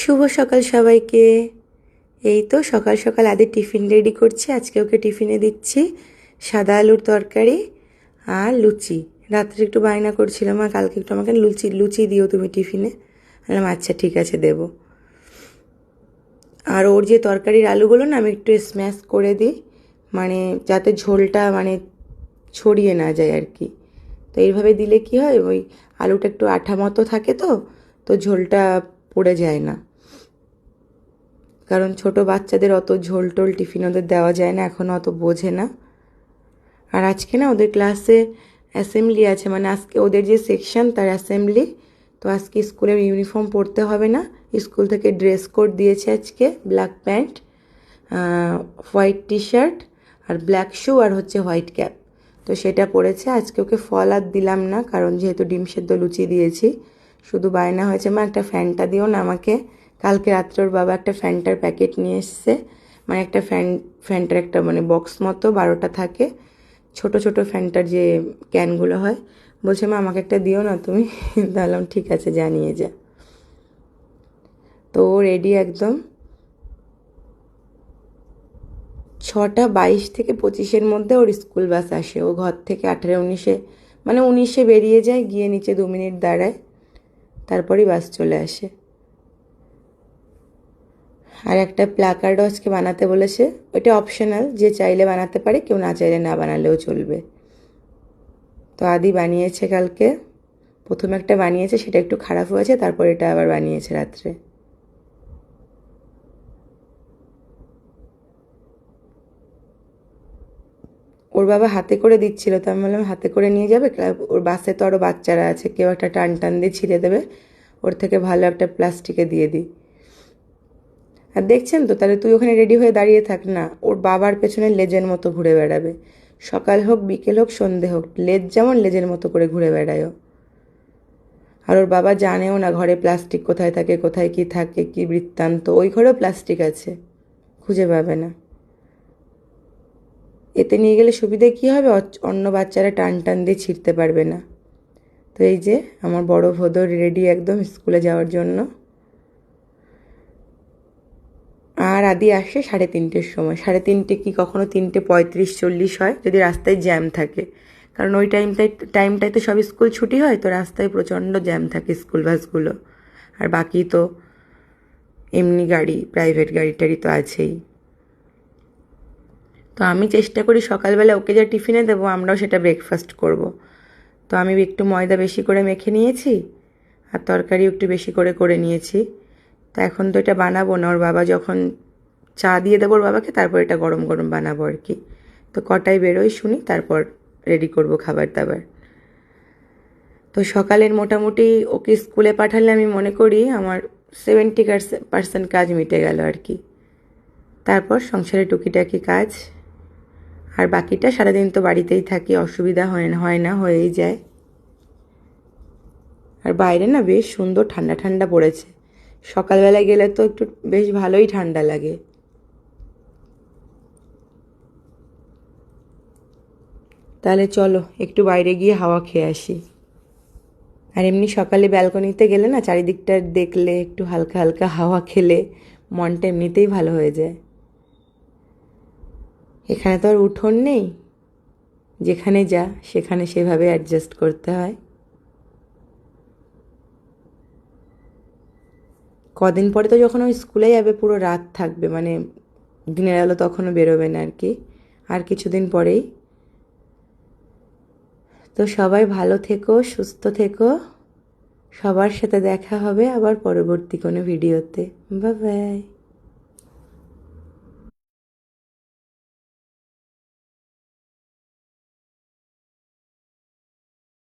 শুভ সকাল সবাইকে। এই তো সকাল সকাল আদি টিফিন রেডি করছি। আজকে ওকে টিফিনে দিচ্ছি সাদা আলুর তরকারি আর লুচি। রাত্রে একটু বায়না করছিলাম, আর কালকে একটু আমাকে লুচি লুচি দিও তুমি টিফিনে। বললাম আচ্ছা ঠিক আছে, দেবো। আর ওর যে তরকারির আলুগুলো না, আমি একটু স্ম্যাশ করে দিই। মানে যাতে ঝোলটা মানে ছড়িয়ে না যায় আর কি। তো এইভাবে দিলে কি হয়? ওই আলুটা একটু আঠা মতো থাকে তো তো ঝোলটা পড়ে যায় না। কারণ ছোট বাচ্চাদের অত ঝোল টোল টিফিন ওদের দেওয়া যায় না এখনও অত বোঝে না। আর আজকে না ওদের ক্লাসে অ্যাসেম্বলি আছে মানে আজকে ওদের যে সেকশন তার অ্যাসেম্বলি, তো আজকে স্কুলের ইউনিফর্ম পরতে হবে না। স্কুল থেকে ড্রেস কোড দিয়েছে আজকে, black pant white T shirt আর ব্ল্যাক শু আর হচ্ছে হোয়াইট ক্যাপ। তো সেটা পরেছে, আজকে ওকে ফল আর দিলাম না, কারণ যেহেতু ডিম সেদ্ধ লুচি দিয়েছি, শুধু বায়না হয়েছে, মা একটা ফ্যানটা দিও না আমাকে। কালকে রাত্রে ওর বাবা একটা ফ্যানটার প্যাকেট নিয়ে এসছে। মানে একটা ফ্যান, ফ্যানটার একটা মানে বক্স মতো, বারোটা থাকে। ছোট ছোট ফ্যানটার যে ক্যানগুলো হয়। বলছে, মা, আমাকে একটা দিও না তুমি? তাহলে ঠিক আছে জানিয়ে যা। তো রেডি একদম। ছটা বাইশ থেকে পঁচিশের মধ্যে ওর স্কুল বাস আসে। ও ঘর থেকে আঠারো, উনিশে মানে উনিশে বেরিয়ে যায়, গিয়ে নিচে দু মিনিট দাঁড়ায়। তারপরেই বাস চলে আসে। আর একটা প্লাকার্ডও আজকে বানাতে বলেছে। ওইটা অপশনাল যে চাইলে বানাতে পারে, কেউ না চাইলে না বানালেও চলবে। তো আদি বানিয়েছে কালকে। প্রথমে একটা বানিয়েছে, সেটা একটু খারাপ হয়েছে, তারপর এটা আবার বানিয়েছে রাত্রে। ওর বাবা হাতে করে দিচ্ছিল, তো আমি বললাম, হাতে করে নিয়ে যাবে? ওর বাসে তো আরও বাচ্চারা আছে, কেউ একটা টান টান দিয়ে ছিঁড়ে দেবে। ওর থেকে ভালো একটা প্লাস্টিকে দিয়ে দিই। আর দেখছেন তো, তাহলে তুই ওখানে রেডি হয়ে দাঁড়িয়ে থাক না। ওর বাবার পেছনে লেজের মতো ঘুরে বেড়াবে। সকাল হোক, বিকেল হোক, সন্ধে হোক, লেজ যেমন লেজের মতো করে ঘুরে বেড়ায়ও। আর ওর বাবা জানেও না ঘরে প্লাস্টিক কোথায় থাকে, কোথায় কি থাকে, কি বৃত্তান্ত। ওই ঘরেও প্লাস্টিক আছে। খুঁজে পাবে না। এতে নিয়ে গেলে সুবিধে কী হবে? অন্য বাচ্চারা টান টান দিয়ে ছিঁড়তে পারবে না। তো এই যে, আমার বড় ভোদর রেডি একদম স্কুলে যাওয়ার জন্য। আর আদি আসে সাড়ে তিনটের সময়। সাড়ে তিনটে কি কখনো তিনটে পঁয়ত্রিশ চল্লিশ হয়? যদি রাস্তায় জ্যাম থাকে। কারণ ওই টাইমটাই টাইমটায় তো সব স্কুল ছুটি হয়, তো রাস্তায় প্রচণ্ড জ্যাম থাকে স্কুল বাসগুলো। আর বাকি তো এমনি গাড়ি, প্রাইভেট গাড়ি টাড়ি তো আছেই। তো আমি চেষ্টা করি সকালবেলা ওকে যা টিফিনে দেবো, আমরাও সেটা ব্রেকফাস্ট করব। তো আমি একটু ময়দা বেশি করে মেখে নিয়েছি, আর তরকারিও একটু বেশি করে করে নিয়েছি। তো এখন তো এটা বানাবো না। ওর বাবা যখন চা দিয়ে দেবো ওর বাবাকে, তারপর এটা গরম গরম বানাবো আর কি। তো কটায় বেরোই শুনি, তারপর রেডি করব খাবার দাবার। তো সকালের মোটামুটি ওকে স্কুলে পাঠালে আমি মনে করি আমার সেভেন্টি পার্সেন্ট কাজ মিটে গেল আর কি। তারপর সংসারে টুকিটাকি কাজ। আর বাকিটা সারাদিন তো বাড়িতেই থাকি, অসুবিধা হয় না হয় না, হয়েই যায়। আর বাইরে না বেশ সুন্দর ঠান্ডা ঠান্ডা পড়েছে। সকালবেলায় গেলে তো একটু বেশ ভালোই ঠান্ডা লাগে। তাহলে চলো, একটু বাইরে গিয়ে হাওয়া খেয়ে আসি। আর এমনি সকালে ব্যালকনিতে গেলে না, চারিদিকটা দেখলে একটু হালকা হালকা হাওয়া খেলে মনটা এমনিতেই ভালো হয়ে যায়। এখানে তো আর উঠোন নেই, যেখানে যা, সেখানে সেভাবে অ্যাডজাস্ট করতে হয়। কদিন পরে তো যখন ওই স্কুলে যাবে, পুরো রাত থাকবে মানে দিনের আলো তখনও বেরোবে না আর কি। আর কিছুদিন পরেই। তো সবাই ভালো থেকো, সুস্থ থেকো। সবার সাথে দেখা হবে আবার পরবর্তী কোনো ভিডিওতে। Bye bye